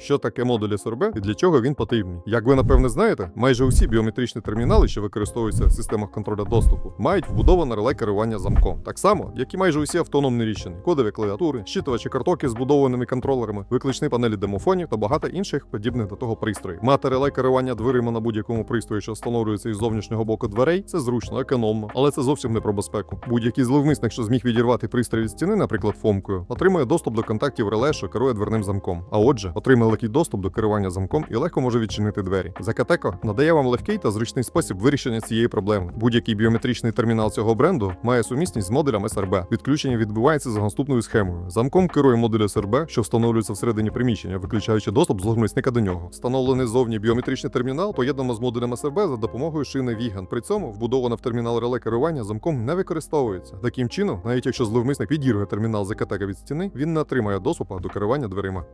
що таке модуль СРБ і для чого він потрібний. Як ви напевне знаєте, майже усі біометричні термінали, що використовуються в системах контролю доступу, мають вбудоване реле керування замком, так само, як і майже усі автономні рішення, кодові клавіатури, щитувачі картоки з будованими контролерами, викличні панелі демофонів та багато інших подібних до того пристроїв. Мати реле керування дверима на будь-якому пристрої, що встановлюється із зовнішнього боку дверей, це зручно, економно, але це зовсім не про безпеку. Будь-який зловмисник, що зміг відірвати пристрій від стіни, наприклад, фомкою, отримує доступ до контактів реле, що керує дверним замком. А отже, отримає легкий доступ до керування замком і легко може відчинити двері. Закатеко надає вам легкий та зручний спосіб вирішення цієї проблеми. Будь-який біометричний термінал цього бренду має сумісність з модулем SRB. Відключення відбувається за наступною схемою. Замком керує модуль SRB, що встановлюється всередині приміщення, виключаючи доступ зловмисника до нього. Встановлений зовні біометричний термінал поєднано з модулем SRB за допомогою шини Віган. При цьому вбудоване в термінал реле керування замком не використовується. Таким чином, навіть якщо зловмисник відірве термінал закатека від стіни, він не отримає доступу до керування дверима.